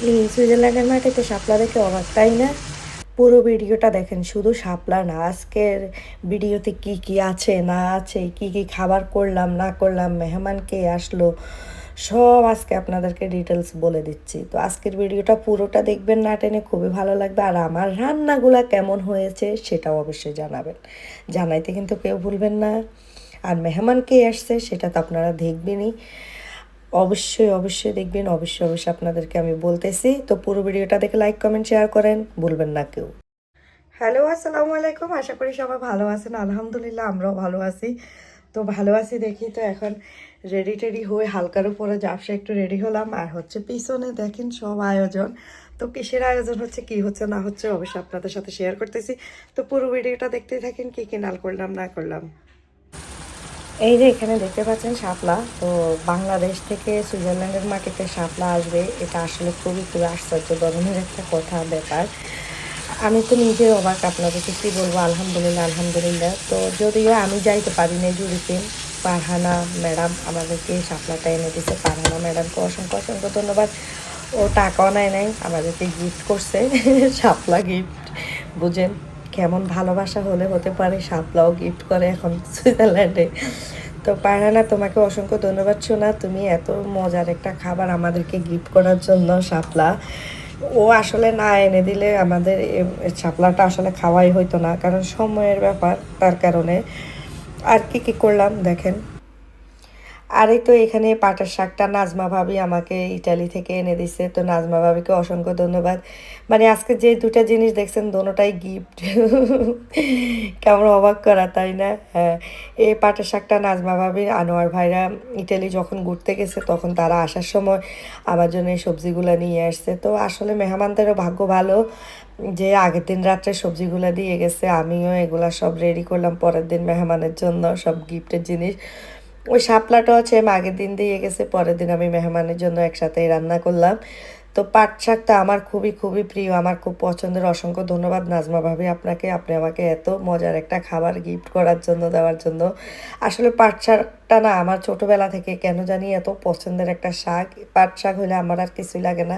সুইজারল্যান্ডের মাটিতে শাপলা দেখে অবাক, তাই না? পুরো ভিডিওটা দেখেন, শুধু শাপলা না, আজকের ভিডিওতে কি কি আছে, না আছে, কি কি খাবার করলাম, না করলাম, মেহমান কে আসলো, সব আজকে আপনাদেরকে ডিটেলস বলে দিচ্ছি। তো আজকের ভিডিওটা পুরোটা দেখবেন না টেনে, খুবই ভালো লাগবে। আর আমার রান্নাগুলা কেমন হয়েছে সেটাও অবশ্যই জানাবেন। জানাইতে কিন্তু কেউ ভুলবেন না। আর মেহমান কে আসছে সেটা তো আপনারা দেখবেনই। অবশ্যই অবশ্যই দেখবেন, অবশ্যই অবশ্যই আপনাদেরকে আমি বলতেছি। তো পুরো ভিডিওটা দেখে লাইক কমেন্ট শেয়ার করেন, ভুলবেন না কেউ। হ্যালো আসসালামু আলাইকুম। আশা করি সবাই ভালো আছেন। আলহামদুলিল্লাহ, আমরাও ভালো আছি। তো ভালো আছি দেখি তো এখন রেডি টেডি হয়ে হালকার উপরে জাপসা একটু রেডি হলাম। আর হচ্ছে পিছনে দেখেন সব আয়োজন। তো কিসের আয়োজন হচ্ছে, কি হচ্ছে, না হচ্ছে, অবশ্যই আপনাদের সাথে শেয়ার করতেছি। তো পুরো ভিডিওটা দেখতে থাকেন, কি কি নাল করলাম, না করলাম। এই যে এখানে দেখতে পাচ্ছেন শাপলা, তো বাংলাদেশ থেকে সুইজারল্যান্ডের মাটিতে শাপলা আসবে, এটা আসলে খুবই খুবই আশ্চর্য ধরনের একটা কথা, ব্যাপার। আমি তো নিজে অবাক আপনাদেরকে কী বলব, আলহামদুলিল্লাহ আলহামদুলিল্লাহ। তো যদিও আমি যাইতে পারি না জুড়িতে পারহানা ম্যাডাম আমাদেরকে শাপলাটা এনে দিচ্ছে পারহানা ম্যাডামকে অসংখ্য অসংখ্য ধন্যবাদ। ও টাকাও নেয় নাই, আমাদেরকে গিফট করছে, শাপলা গিফট বুঝেন। ভালোবাসা হলে হতে পারে শাপলাও গিফট করে এখন সুইজারল্যান্ডে তো পারানা তোমাকে অসংখ্য ধন্যবাদ শোনা তুমি এত মজার একটা খাবার আমাদেরকে গিফট করার জন্য শাপলা ও আসলে না এনে দিলে আমাদের শাপলাটা আসলে খাওয়াই হইতো না, কারণ সময়ের ব্যাপার, তার কারণে। আর কি কি করলাম, দেখেন। আর তো এখানে পাটের শাকটা নাজমা ভাবি আমাকে ইটালি থেকে এনে দিছে। তো নাজমা ভাবিকে অসংখ্য ধন্যবাদ। মানে আজকে যে দুটা জিনিস দেখছেন, দোনোটাই গিফট কেমন অবাক করা, তাই না? হ্যাঁ। এই পাটের শাকটা নাজমা ভাবি আনোয়ার ভাইরা ইটালি যখন ঘুরতে গেছে, তখন তারা আসার সময় আমার জন্য এই সবজিগুলো নিয়ে আসছে। তো আসলে মেহমানদেরও ভাগ্য ভালো যে আগের দিন রাত্রে সবজিগুলো দিয়ে গেছে। আমিও এগুলা সব রেডি করলাম পরের দিন মেহমানের জন্য সব গিফটের জিনিস। ওই শাপলাটা হচ্ছে আগের দিন দিয়ে গেছে, পরের দিন আমি মেহমানের জন্য একসাথে রান্না করলাম। তো পাট শাকটা আমার খুবই খুবই প্রিয়, আমার খুব পছন্দের। অসংখ্য ধন্যবাদ নাজমা ভাবি আপনাকে, আপনি আমাকে এত মজার একটা খাবার গিফট করার জন্য, দেওয়ার জন্য। আসলে পাট শাকটা না আমার ছোটোবেলা থেকে কেন জানি এত পছন্দের একটা শাক। পাট শাক হলে আমার আর কিছুই লাগে না।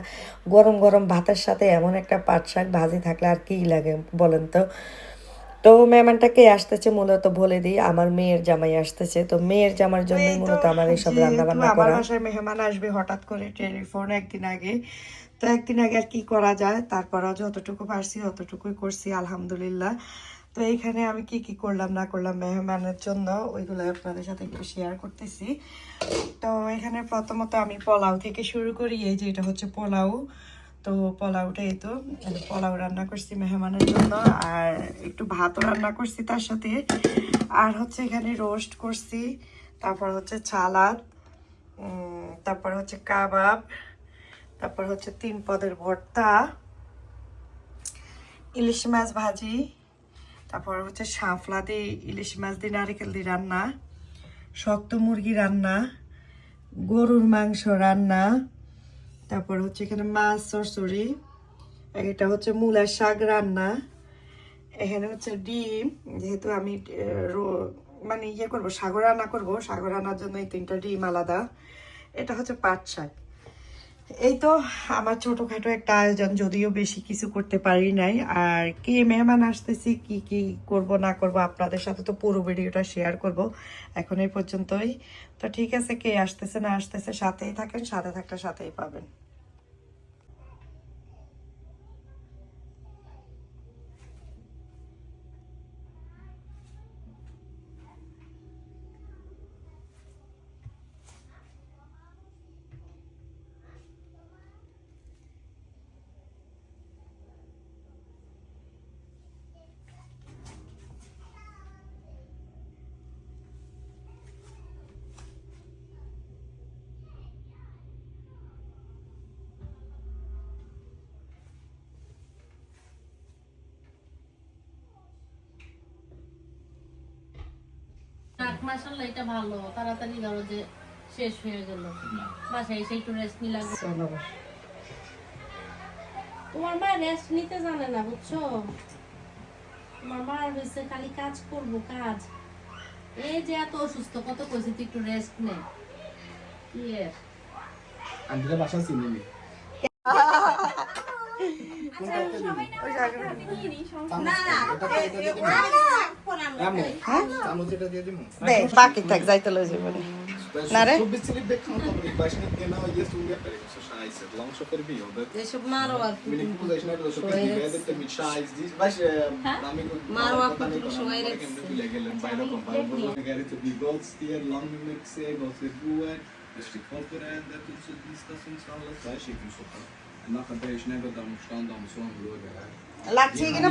গরম গরম ভাতের সাথে এমন একটা পাট শাক ভাজি থাকলে আর কী লাগে বলেন তো? তো মেহমানটাকে আসতেছে মূলত বলে দিই আমার মেয়ের জামাই আসতেছে। তো মেয়ের জামার জন্য মূলত আমার এইসব রান্না বান্না করা আমার বাসায় মেহমান আসবে হঠাৎ করে টেলিফোন একদিন আগে। তো একদিন আগে আর কি করা যায় তারপর যতটুকু পারছি ততটুকুই করছি আলহামদুলিল্লাহ। তো এইখানে আমি কি কি করলাম না করলাম মেহমানের জন্য ওইগুলো আপনাদের সাথে একটু শেয়ার করতেছি। তো এখানে প্রথমত আমি পোলাও থেকে শুরু করি এই যে এটা হচ্ছে পোলাও। তো পোলাওটা এই তো। পোলাও রান্না করছি মেহমানের জন্য আর একটু ভাতও রান্না করছি তার সাথে। আর হচ্ছে এখানে রোস্ট করছি, তারপর হচ্ছে ছালাদ তারপর হচ্ছে কাবাব, তারপর হচ্ছে তিন পদের ভর্তা, ইলিশ মাছ ভাজি, তারপর হচ্ছে শাঁফলা দিয়ে ইলিশ মাছ দিয়ে নারিকেল দিয়ে রান্না, শক্ত মুরগি রান্না, গরুর মাংস রান্না তারপর হচ্ছে এখানে মাছ চরচড়ি এটা হচ্ছে মূলার শাক রান্না। এখানে হচ্ছে ডিম, যেহেতু আমি মানে ইয়ে করব, সাগর রান্না করব, সাগর রান্নার জন্য এই তিনটা ডিম আলাদা। এটা হচ্ছে পাট শাক। এই তো আমার ছোটোখাটো একটা আয়োজন, যদিও বেশি কিছু করতে পারি নাই। আর কে মেহমান আসতেছি, কি কি করব, না করব, আপনাদের সাথে তো পুরো ভিডিওটা শেয়ার করব এখন এই পর্যন্তই। তো ঠিক আছে, কে আসতেছে, না আসতেছে, সাথেই থাকেন, সাথে থাকলে সাথেই পাবেন। আট মাস আল্লাহ এটা ভালো। তাড়াতাড়ি ধরো যে শেষ হয়ে গেল। বাসায় এসে একটু রেস্ট লাগবে। তোমার মা রেস্ট নিতে জানে না বুঝছ? তোমার মা হয়েছে খালি কাজ করব কাজ। এই যে এত অসুস্থ কত কইছি তুই একটু রেস্ট নে। কি এর? আমি তো বাসা চিনি দিমু দে বাকি থাক যাইতে লই যাবে না রে? চব্বিশ স্লিপ দেখলাম তো আমি বাইশ মিনিট কেনা ইয়ে সুন্দর করে so scheiße lang ਨਾ ਕਦੇ ਇਸਨੇ ਕਦਮ ਮੁਸ਼ਤਾਂ ਦਾ ਮਸੋਂ ਹੋ ਗਿਆ ਲੱਗ ਠੀਕ ਨਾ